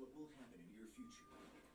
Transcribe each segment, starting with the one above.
what will happen in your future.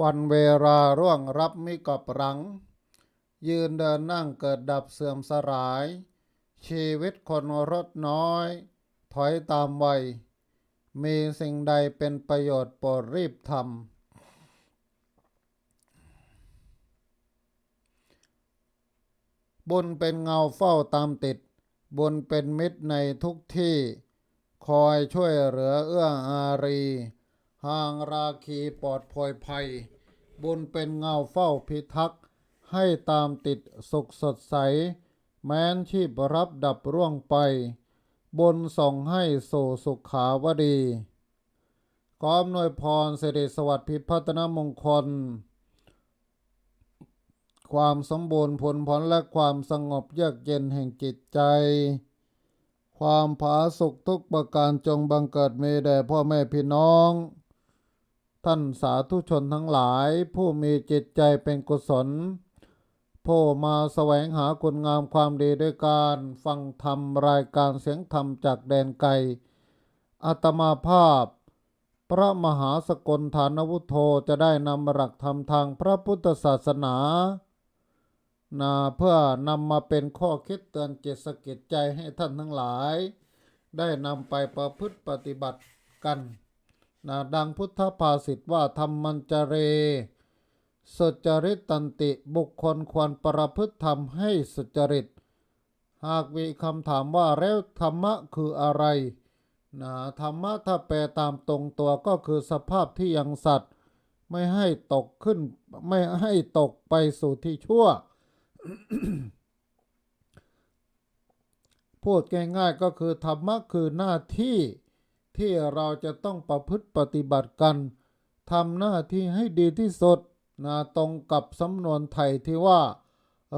วันเวลาร่วงรับไม่กับรัง ยืนเดินนั่งเกิดดับเสื่อมสลาย ชีวิตคนรดน้อย ถอยตามวัย มีสิ่งใดเป็นประโยชน์โปรดรีบทำบุญเป็นเงาเฝ้าตามติด บุญเป็นมิตรในทุกที่ คอยช่วยเหลือเอื้ออารีห่างราคีปลอดพลอยภัย บุญเป็นเงาเฝ้าพิทักษ์ให้ตามติดสุขสดใส แม้นชีพรับดับร่วงไปบุญส่งให้สู่สุขขาวดีขออำนวยพรสิริสวัสดิ์พิพัฒนมงคล ความสมบูรณ์ผลผลและความสงบเยือกเย็นแห่งจิตใจ ความผาสุกทุกประการจงบังเกิดเมแด่พ่อแม่พี่น้อง ท่านสาธุชนทั้งหลาย ผู้มีจิตใจเป็นกุศลผู้มาแสวงหาคุณงามความดีด้วยการฟังธรรมรายการเสียงธรรมจากแดนไกลอาตมาภาพ พระมหาสกลฐานวุโธจะได้นำหลักธรรมทางพระพุทธศาสนา นาเพื่อนำมาเป็นข้อคิดเตือนเจตสกิดใจให้ท่านทั้งหลาย ได้นำไปประพฤติปฏิบัติกันนะดังพุทธภาษิตว่าธรรมันจเรสุจริตตันติบุคคลควรประพฤติธรรมให้สุจริต หากมีคำถามว่าแล้วธรรมะคืออะไรนะธรรมะถ้าแปลตามตรงตัวก็คือสภาพที่ยังสัตว์ ไม่ให้ตกขึ้นไม่ให้ตกไปสู่ที่ชั่ว พูดง่ายๆก็คือธรรมะคือหน้าที่ที่เราจะต้องประพฤติปฏิบัติกันทำหน้าที่ให้ดีที่สุดนะตรงกับสำนวนไทยที่ว่า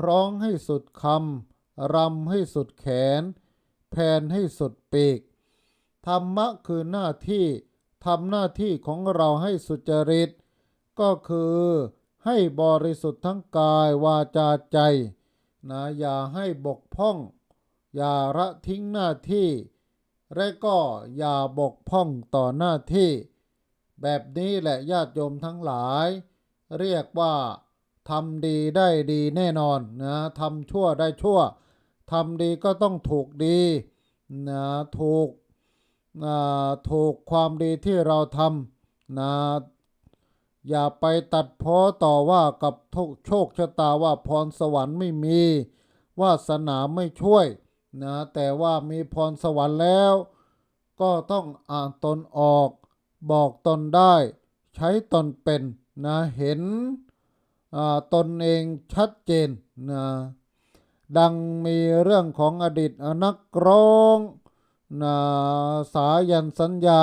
ร้องให้สุดคำรำให้สุดแขน แผนให้สุดปีก ธรรมะคือหน้าที่ทำหน้าที่ของเราให้สุจริต ก็คือ ให้บริสุทธิ์ทั้งกายวาจาใจนะอย่าให้บกพร่อง อย่าละทิ้งหน้าที่ และก็อย่าบกพร่องต่อหน้าที่ แบบนี้แหละญาติโยมทั้งหลาย เรียกว่าทำดีได้ดีแน่นอนนะทำชั่วได้ชั่วทำดีก็ต้องถูกดีนะถูกนะถูกความดีที่เราทำนะ อย่าไปตัดพ้อต่อว่ากับโชคชะตาว่าพรสวรรค์ไม่มี วาสนาไม่ช่วยนะแต่ว่ามีพรสวรรค์แล้ว ก็ต้องอ่านตนออก บอกตนได้ ใช้ตนเป็นนะเห็นตนเองชัดเจนนะดังมีเรื่องของอดีตนักร้องนะสายันสัญญา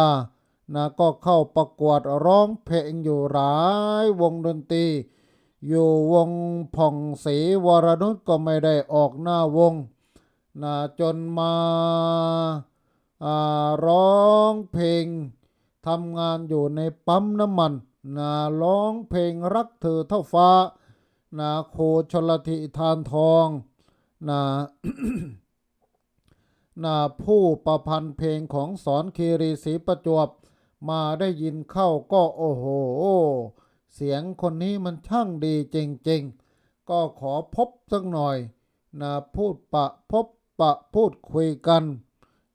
นะก็เข้าประกวดร้องเพลงอยู่หลายวงดนตรี อยู่วงผ่องศรีวรนุชก็ไม่ได้ออกหน้าวงนะจนมาร้องเพลงทำงานอยู่ในปั๊มน้ำมันนะร้องเพลงรักเธอเท่าฟ้านะโคชลธิทานทองนะนะผู้ประพันธ์เพลงของสอนคีรีศรีประจวบ มาได้ยินเข้าก็โอ้โห เสียงคนนี้มันช่างดีจริงๆ ก็ขอพบสักหน่อยนะพูดปะพบปะพูดคุยกัน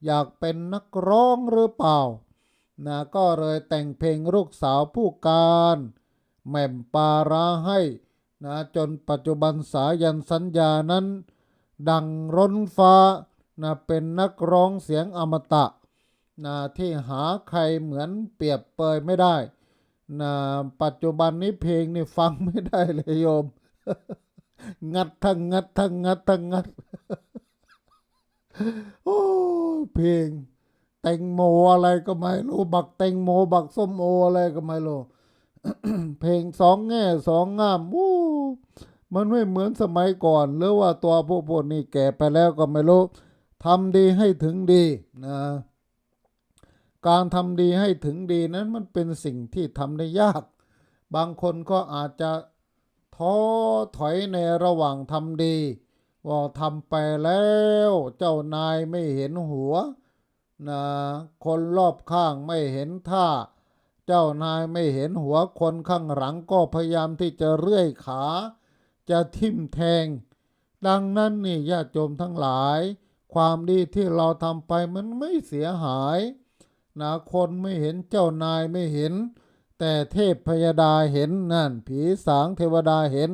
อยากเป็นนักร้องหรือเปล่านะก็เลยแต่งเพลงลูกสาวผู้การแหม่มปาราให้นะจนปัจจุบันสายันสัญญานั้น ดังร้นฟ้านะเป็นนักร้องเสียงอมตะ นะที่หาใครเหมือนเปรียบเปยไม่ได้นะปัจจุบันนี้เพลงนี่ฟังไม่ได้เลยโยม งัดทั้งงัดทั้งงัดทั้งงัด โอ้เพลงแตงโมอะไรก็ไม่รู้บักแตงโมบักส้มโออะไรก็ไม่รู้เพลงสองแง่สองงามวู้มันไม่เหมือนสมัยก่อน หรือว่าตัวพวกพวกนี้แก่ไปแล้วก็ไม่รู้ทำดีให้ถึงดีนะ การทำดีให้ถึงดีนั้นมันเป็นสิ่งที่ทำได้ยาก บางคนก็อาจจะท้อถอยในระหว่างทำดีว่าทำไปแล้วเจ้านายไม่เห็นหัวนะคนรอบข้างไม่เห็นท่า เจ้านายไม่เห็นหัวคนข้างหลังก็พยายามที่จะเรื่อยขา จะทิ่มแทง ดังนั้นนี่ญาติโยมทั้งหลาย ความดีที่เราทำไปมันไม่เสียหาย นะคนไม่เห็นเจ้านายไม่เห็น แต่เทพพยดาเห็นนั่น ผีสางเทวดาเห็น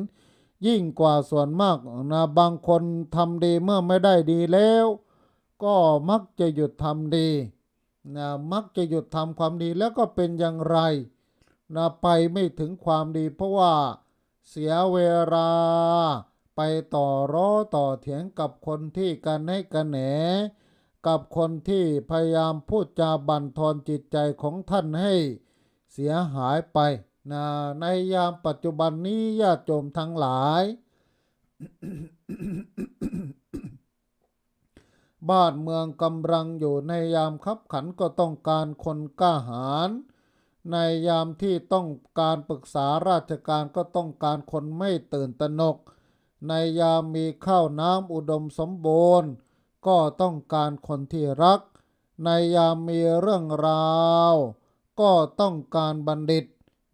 ยิ่งกว่าส่วนมากนะบางคนทำดีเมื่อไม่ได้ดีแล้ว ก็มักจะหยุดทำดีนะมักจะหยุดทำความดีแล้วก็เป็นอย่างไรนะไปไม่ถึงความดี เพราะว่าเสียเวลาไปต่อร้อต่อเถียงกับคนที่กันให้กันแหน กับคนที่พยายามพูดจาบั่นทอนจิตใจของท่านให้เสียหายไปนะในยามปัจจุบันนี้ญาติโยมทั้งหลาย บ้านเมืองกำลังอยู่ในยามคับขันก็ต้องการคนกล้าหาญในยามที่ต้องการปรึกษาราชการก็ต้องการคนไม่ตื่นตระหนก ในยามมีข้าวน้ำอุดมสมบูรณ์ ก็ต้องการคนที่รัก ในยามมีเรื่องราว ก็ต้องการบัณฑิต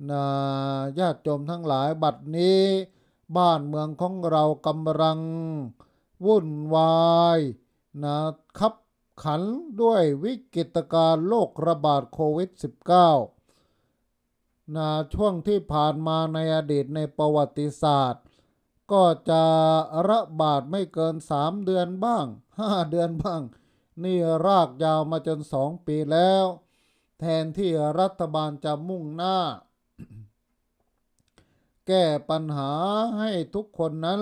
นะญาติโยมทั้งหลายบัดนี้ บ้านเมืองของเรากำลัง วุ่นวายนะคับขันด้วยวิกฤตการณ์โรคระบาดโควิด -19 นะช่วงที่ผ่านมาในอดีตในประวัติศาสตร์ ก็จะระบาดไม่เกินสามเดือนบ้างห้าเดือนบ้าง นี่รากยาวมาจนสองปีแล้ว แทนที่รัฐบาลจะมุ่งหน้า แก้ปัญหาให้ทุกคนนั้น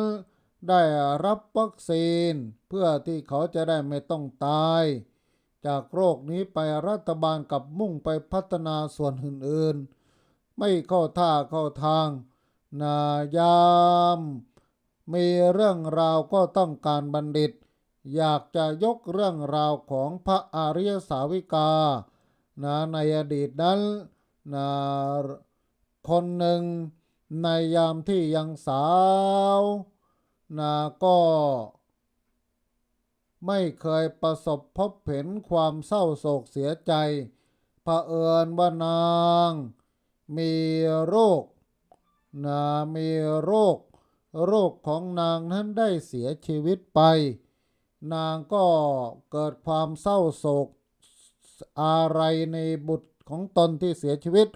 ได้รับวัคซีน เพื่อที่เขาจะได้ไม่ต้องตาย จากโรคนี้ไปรัฐบาลกลับมุ่งไปพัฒนาส่วนอื่นๆ ไม่เข้าท่าเข้าทาง นายาม มีเรื่องราวก็ต้องการบัณฑิต อยากจะยกเรื่องราวของพระอริยสาวิกานะในอดีตนั้นนะคนหนึ่งในยามที่ยังสาวนะก็ไม่เคยประสบพบเห็นความเศร้าโศกเสียใจเผอิญว่านาง มีโรคนะมีโรค โรคของนางนั้นได้เสียชีวิตไป นางก็เกิดความเศร้าโศกอะไรในบุตรของตนที่เสียชีวิต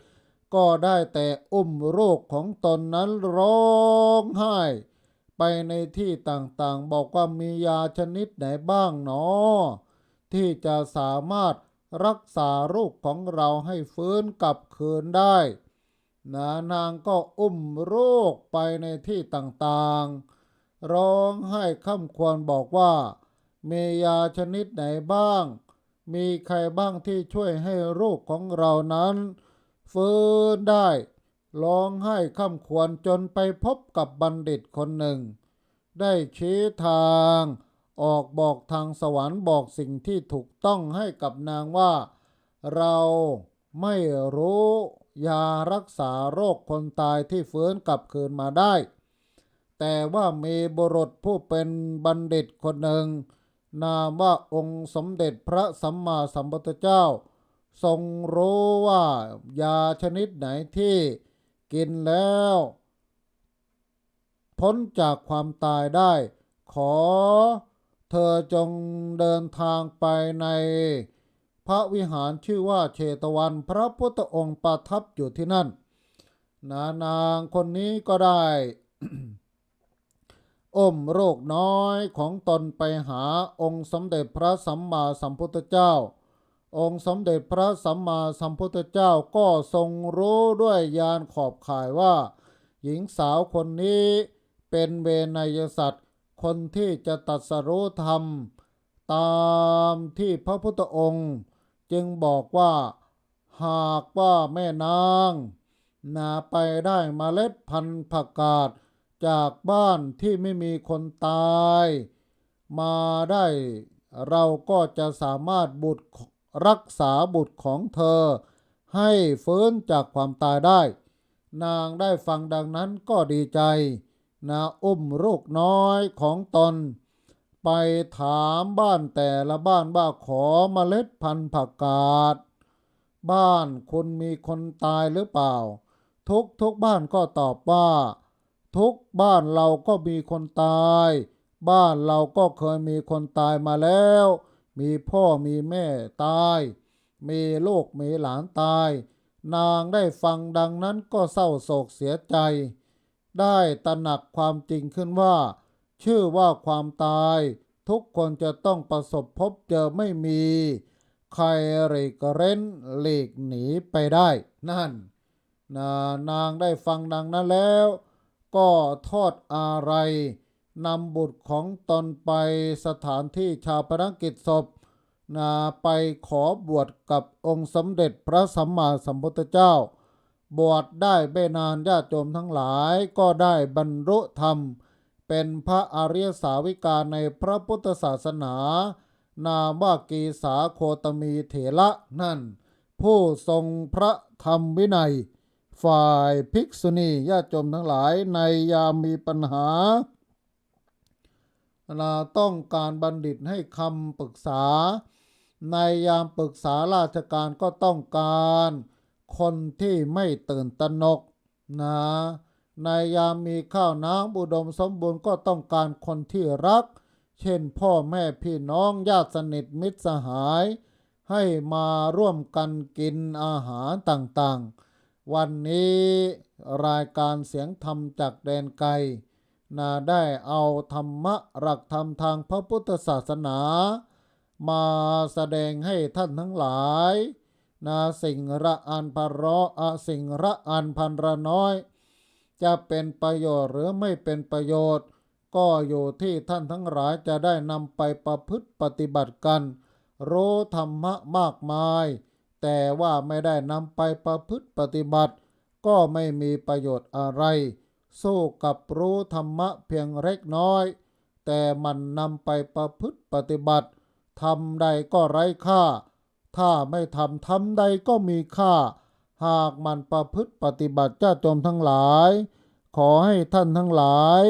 ก็ได้แต่อุ้มโรคของตนนั้นร้องไห้ ไปในที่ต่างๆ บอกว่ามียาชนิดไหนบ้างหนอ ที่จะสามารถรักษาโรคของเราให้ฟื้นกลับคืนได้ นะนางก็อุ้มโรคไปในที่ต่างๆ ร้องไห้ค่ำควรบอกว่า มียาชนิดไหนบ้าง มีใครบ้างที่ช่วยให้โรคของเรานั้น ฟื้นได้ร้องไห้ค่ำควรจนไปพบกับบัณฑิตคนหนึ่ง ได้ชี้ทางออกบอกทางสวรรค์บอกสิ่งที่ถูกต้องให้กับนางว่า เราไม่รู้ ยารักษาโรคคนตายที่ฟื้นกลับคืนมาได้ แต่ว่ามีบุรุษผู้เป็นบัณฑิตคนหนึ่ง นามว่าองค์สมเด็จพระสัมมาสัมพุทธเจ้า ทรงรู้ว่ายาชนิดไหนที่กินแล้ว พ้นจากความตายได้ ขอเธอจงเดินทางไปใน พระวิหารชื่อว่าเชตวันพระพุทธองค์ประทับอยู่ที่นั่นนานางคนนี้ก็ได้อมโรคน้อยของตนไปหาองค์สมเด็จพระสัมมาสัมพุทธเจ้า องค์สมเด็จพระสัมมาสัมพุทธเจ้าก็ทรงรู้ด้วยญาณขอบข่ายว่า หญิงสาวคนนี้เป็นเวนยสัตว์ คนที่จะตัดสรู้ธรรม ตามที่พระพุทธองค์ จึงบอกว่า หากว่าแม่นางนาไปได้มเมล็ดพันธุ์ผักกาดจากบ้านที่ไม่มีคนตาย มาได้เราก็จะสามารถบุตรรักษาบุตรของเธอ ให้ฟื้นจากความตายได้ นางได้ฟังดังนั้นก็ดีใจ นาอุ้มลูกน้อยของตน ไปถามบ้านแต่ละบ้านว่าขอเมล็ดพันธุ์ผักกาด บ้านคุณมีคนตายหรือเปล่า ทุกทุกบ้านก็ตอบว่า ทุกบ้านเราก็มีคนตาย บ้านเราก็เคยมีคนตายมาแล้ว มีพ่อมีแม่ตาย มีลูกมีหลานตาย นางได้ฟังดังนั้นก็เศร้าโศกเสียใจ ได้ตระหนักความจริงขึ้นว่า ชื่อว่าความตาย ทุกคนจะต้องประสบพบเจอไม่มี ใครหลีกเร้นหลีกหนีไปได้ นั่นนะนางได้ฟังดังนั้นแล้ว ก็ทอดอะไรนำบุตรของตนไปสถานที่ชาวพนักกิจศพนะไปขอบวชกับองค์สมเด็จพระสัมมาสัมพุทธเจ้า บวชได้ไม่นานญาติโยมทั้งหลายก็ได้บรรลุธรรม เป็นพระอริยสาวิกาในพระพุทธศาสนา นามว่ากีสาโคตมีเถระนั่น ผู้ทรงพระธรรมวินัย ฝ่ายภิกษุณีญาติโยมทั้งหลายในยามมีปัญหาเราต้องการบัณฑิตให้คำปรึกษา ในยามปรึกษาราชการก็ต้องการ คนที่ไม่ตื่นตระหนกนะ ในยามมีข้าวน้ำอุดมสมบูรณ์ก็ต้องการคนที่รัก เช่นพ่อแม่พี่น้องญาติสนิทมิตรสหาย ให้มาร่วมกันกินอาหารต่างๆ วันนี้รายการเสียงธรรมจากแดนไกลนาได้เอาธรรมะหลักธรรมทางพระพุทธศาสนา มาแสดงให้ท่านทั้งหลายนาสิ่งละอันพนราะอสิ่งละอันพันระน้อย จะเป็นประโยชน์หรือไม่เป็นประโยชน์ ก็อยู่ที่ท่านทั้งหลายจะได้นำไปประพฤติปฏิบัติกัน รู้ธรรมะมากมาย แต่ว่าไม่ได้นำไปประพฤติปฏิบัติ ก็ไม่มีประโยชน์อะไร สู้กับรู้ธรรมะเพียงเล็กน้อย แต่มันนำไปประพฤติปฏิบัติทำใดก็ไร้ค่า ถ้าไม่ทำทำใดก็มีค่า หากมันประพฤติปฏิบัติเจ้าจมทั้งหลาย ขอให้ท่านทั้งหลาย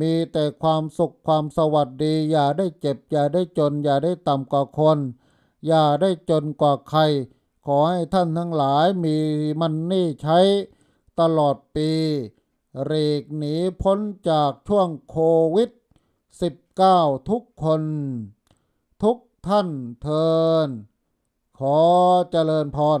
มีแต่ความสุขความสวัสดี อย่าได้เจ็บ อย่าได้จน อย่าได้ต่ำกว่าคน อย่าได้จนกว่าใคร ขอให้ท่านทั้งหลายมีมันนี่ใช้ตลอดปีเรกหนีพ้นจากช่วงโควิด 19 ทุกคน ทุกท่านเทิน ขอเจริญพร